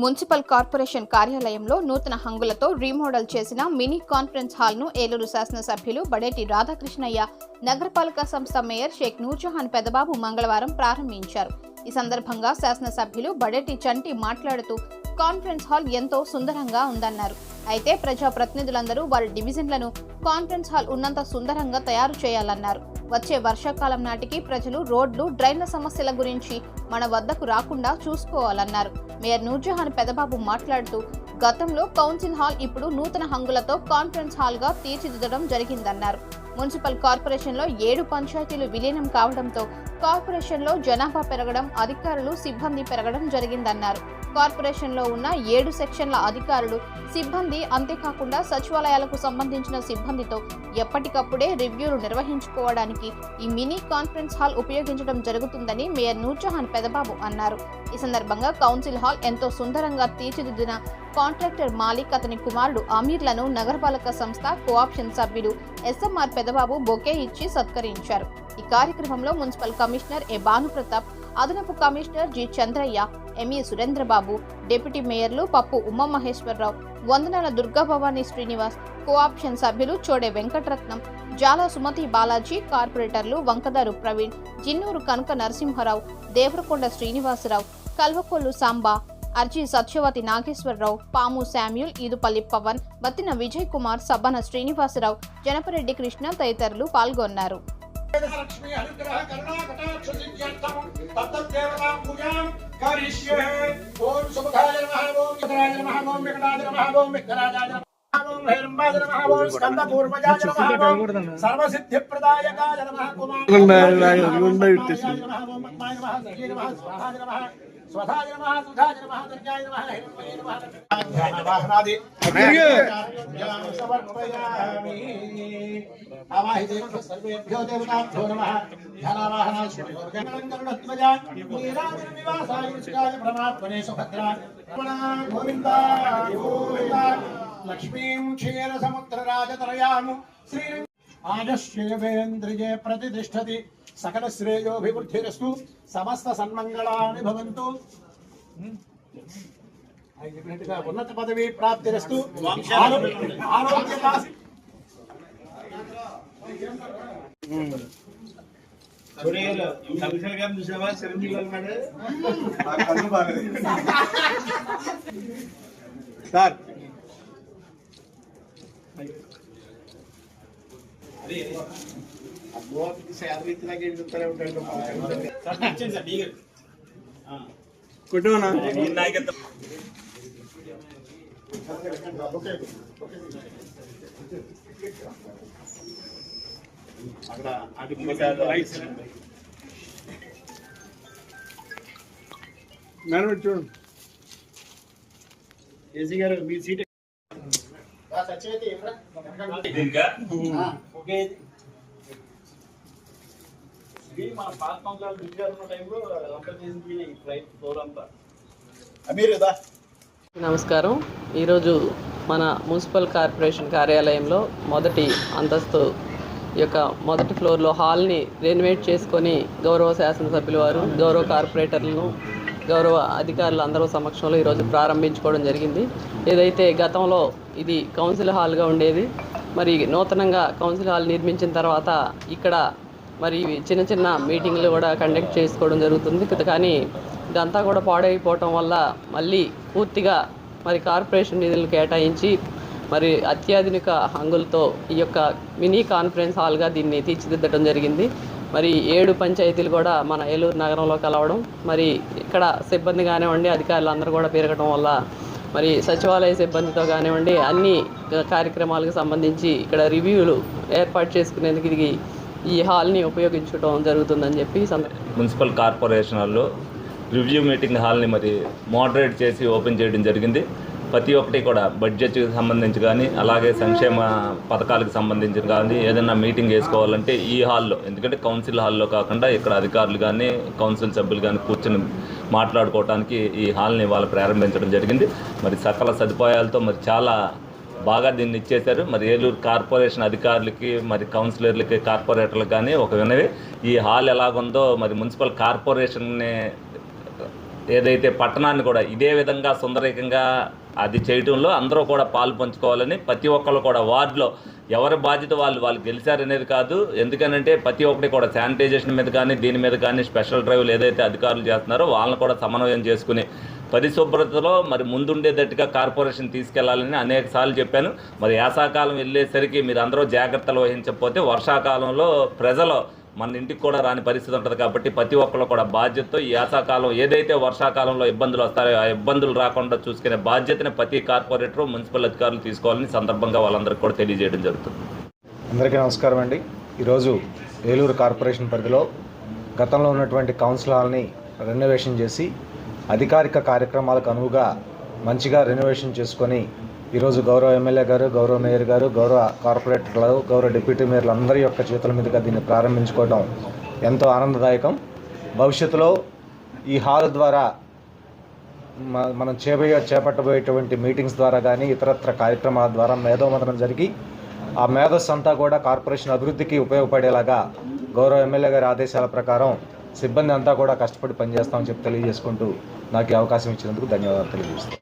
Municipal corporation కార్యాలయంలో నూతన హంగులతో రీమోడల్ చేసిన మినీ కాన్ఫరెన్స్ హాల్ను ఏలూరు శాసనసభ్యులు బడేటి రాధాకృష్ణయ్య నగరపాలక సంస్థ మేయర్ షేక్ నూర్జహాన్ పెదబాబు మంగళవారం ప్రారంభించారు. ఈ సందర్భంగా శాసనసభ్యులు బడేటి చంటి మాట్లాడుతూ కాన్ఫరెన్స్ హాల్ ఎంతో సుందరంగా ఉందన్నారు. అయితే ప్రజా ప్రతినిధులందరూ వారి డివిజన్లను కాన్ఫరెన్స్ హాల్ ఉన్నంత సుందరంగా తయారు చేయాలన్నారు. వచ్చే వర్షాకాలం నాటికి ప్రజలు రోడ్లు డ్రైన్ల సమస్యల గురించి మన వద్దకు రాకుండా చూసుకోవాలన్నారు. మేయర్ నూర్జహాన్ పెదబాబు మాట్లాడుతూ గతంలో కౌన్సిల్ హాల్ ఇప్పుడు నూతన హంగులతో కాన్ఫరెన్స్ హాల్గా తీర్చిదిద్దడం జరిగిందన్నారు. మున్సిపల్ కార్పొరేషన్లో ఏడు పంచాయతీలు విలీనం కావడంతో కార్పొరేషన్లో జనాభా పెరగడం అధికారులు సిబ్బంది పెరగడం జరిగిందన్నారు. కార్పొరేషన్లో ఉన్న ఏడు సెక్షన్ల అధికారులు సిబ్బంది అంతేకాకుండా సచివాలయాలకు సంబంధించిన సిబ్బందితో ఎప్పటికప్పుడే రివ్యూలు నిర్వహించుకోవడానికి ఈ మినీ కాన్ఫరెన్స్ హాల్ ఉపయోగించడం జరుగుతుందని మేయర్ నూర్జహాన్ పెదబాబు అన్నారు. ఈ సందర్భంగా కౌన్సిల్ హాల్ ఎంతో సుందరంగా తీర్చిదిద్దిన కాంట్రాక్టర్ మాలిక్ అతని కుమారుడు అమీర్లను నగరపాలక సంస్థ కోఆప్షన్ సభ్యుడు ఎస్ఎంఆర్ పెదబాబు బొకే ఇచ్చి సత్కరించారు. ఈ కార్యక్రమంలో మున్సిపల్ కమిషనర్ ఏ భానుప్రతాప్ అదనపు commissioner G Chandraiah ME Surendrababu deputy మేయర్లు Pappu Umamaheswararao Vandanala Durgabhavani Srinivas cooption సభ్యులు చోడే వెంకటరత్నం జాలా సుమతి బాలాజీ కార్పొరేటర్లు వంకదారు ప్రవీణ్ జిన్నూరు కనక నరసింహారావు దేవరకొండ శ్రీనివాసరావు కల్వకొల్లు సాంబా అర్జీ సత్యవతి నాగేశ్వరరావు పాము శామ్యూల్ ఈదుపల్లి పవన్ బత్తిన విజయ్ కుమార్ సబ్బన శ్రీనివాసరావు జనపరెడ్డి కృష్ణ తదితరులు పాల్గొన్నారు. సర్వసిద్ధిప్రదాయకాయ నమః నమః ఓం పద్మాయ నమః సఖీ నమః స్వాహాయ నమః. స్వధాయ నమః. సుధాయ ఆజశ్రేవేంద్రియే ప్రతిష్టతి సకల శ్రేయోభివృద్ధిరస్తు సమస్త సన్మంగళాని భవంతు ఉన్నత పదవి ప్రాప్తిరస్తు. ఆరో- కొట్టున్నా అక్కడ రైట్ మేడం చూడండి. ఏసీ గారు మీ సీట్ ఒకే ఇది. మన పాత పంచాలు టైంలో అంతా చేసింది ఫ్లైట్ ఫ్లోర్ అంతా. అమీర్ కదా? నమస్కారం. ఈరోజు మన మున్సిపల్ కార్పొరేషన్ కార్యాలయంలో మొదటి అంతస్తు యొక్క మొదటి ఫ్లోర్లో హాల్ని రెనోవేట్ చేసుకొని గౌరవ శాసనసభ్యుల వారు గౌరవ కార్పొరేటర్లను గౌరవ అధికారులు అందరూ సమక్షంలో ఈరోజు ప్రారంభించుకోవడం జరిగింది. ఏదైతే గతంలో ఇది కౌన్సిల్ హాల్గా ఉండేది మరి నూతనంగా కౌన్సిల్ హాల్ నిర్మించిన తర్వాత ఇక్కడ మరి చిన్న చిన్న మీటింగ్లు కూడా కండక్ట్ చేసుకోవడం జరుగుతుంది. కానీ ఇదంతా కూడా పాడైపోవటం వల్ల మళ్ళీ పూర్తిగా మరి కార్పొరేషన్ నిధులు కేటాయించి మరి అత్యాధునిక హంగులతో ఈ యొక్క మినీ కాన్ఫరెన్స్ హాల్గా దీన్ని తీర్చిదిద్దడం జరిగింది. మరి ఏడు పంచాయతీలు కూడా మన ఏలూరు నగరంలో కలవడం మరి ఇక్కడ సిబ్బంది కానివ్వండి అధికారులు అందరూ కూడా పెరగడం వల్ల మరి సచివాలయ సిబ్బందితో కానివ్వండి అన్ని కార్యక్రమాలకు సంబంధించి ఇక్కడ రివ్యూలు ఏర్పాటు చేసుకునేందుకు ఇది ఈ హాల్ని ఉపయోగించడం జరుగుతుందని చెప్పి మున్సిపల్ కార్పొరేషన్ హాల్లో రివ్యూ మీటింగ్ హాల్ని మరి మోడరేట్ చేసి ఓపెన్ చేయడం జరిగింది. ప్రతి ఒక్కటి కూడా బడ్జెట్కి సంబంధించి కానీ అలాగే సంక్షేమ పథకాలకు సంబంధించి కానీ ఏదైనా మీటింగ్ వేసుకోవాలంటే ఈ హాల్లో ఎందుకంటే కౌన్సిల్ హాల్లో కాకుండా ఇక్కడ అధికారులు కానీ కౌన్సిల్ సభ్యులు కానీ కూర్చొని మాట్లాడుకోవడానికి ఈ హాల్ని వాళ్ళు ప్రారంభించడం జరిగింది. మరి సకల సదుపాయాలతో మరి చాలా బాగా దీన్ని ఇచ్చేశారు. మరి ఏలూరు కార్పొరేషన్ అధికారులకి మరి కౌన్సిలర్లకి కార్పొరేటర్లకు కానీ ఒక వినవి. ఈ హాల్ ఎలాగుందో మరి మున్సిపల్ కార్పొరేషన్ని ఏదైతే పట్టణాన్ని కూడా ఇదే విధంగా సుందరికంగా అది చేయటంలో అందరూ కూడా పాలు పంచుకోవాలని ప్రతి ఒక్కరు కూడా వార్డులో ఎవరి బాధ్యత వాళ్ళు వాళ్ళు గెలిచారనేది కాదు. ఎందుకనంటే ప్రతి ఒక్కటి కూడా శానిటైజేషన్ మీద కానీ దీని మీద కానీ స్పెషల్ డ్రైవ్లు ఏదైతే అధికారులు చేస్తున్నారో వాళ్ళని కూడా సమన్వయం చేసుకుని పరిశుభ్రతలో మరి ముందుండేటట్టుగా కార్పొరేషన్ తీసుకెళ్ళాలని అనేక సార్లు చెప్పాను. మరి యాసాకాలం వెళ్ళేసరికి మీరు అందరూ జాగ్రత్తలు వహించకపోతే వర్షాకాలంలో ప్రజలు మన ఇంటికి కూడా రాని పరిస్థితి ఉంటుంది కాబట్టి ప్రతి ఒక్కరు కూడా బాధ్యతతో ఈ యాసాకాలం ఏదైతే వర్షాకాలంలో ఇబ్బందులు వస్తాయో ఆ ఇబ్బందులు రాకుండా చూసుకునే బాధ్యతని ప్రతి కార్పొరేటర్ మున్సిపల్ అధికారులు తీసుకోవాలని సందర్భంగా వాళ్ళందరికీ కూడా తెలియజేయడం జరుగుతుంది. అందరికీ నమస్కారం అండి. ఈరోజు ఏలూరు కార్పొరేషన్ పరిధిలో గతంలో ఉన్నటువంటి కౌన్సిల్ హాల్ని రెనోవేషన్ చేసి అధికారిక కార్యక్రమాలకు అనువుగా మంచిగా రెనోవేషన్ చేసుకొని ఈరోజు గౌరవ ఎమ్మెల్యే గారు గౌరవ మేయర్ గారు గౌరవ కార్పొరేటర్లు గౌరవ డిప్యూటీ మేయర్లు అందరి యొక్క చేతుల మీదుగా దీన్ని ప్రారంభించుకోవడం ఎంతో ఆనందదాయకం. భవిష్యత్తులో ఈ హాల్ ద్వారా మనం చేపయ చేపట్టబోయేటువంటి మీటింగ్స్ ద్వారా కానీ ఇతరత్ర కార్యక్రమాల ద్వారా మేధోమతనం జరిగి ఆ మేధస్సు అంతా కూడా కార్పొరేషన్ అభివృద్ధికి ఉపయోగపడేలాగా గౌరవ ఎమ్మెల్యే గారి ఆదేశాల ప్రకారం సిబ్బంది అంతా కూడా కష్టపడి పనిచేస్తామని చెప్పి తెలియజేసుకుంటూ నాకు ఈ అవకాశం ఇచ్చినందుకు ధన్యవాదాలు తెలియజేస్తాను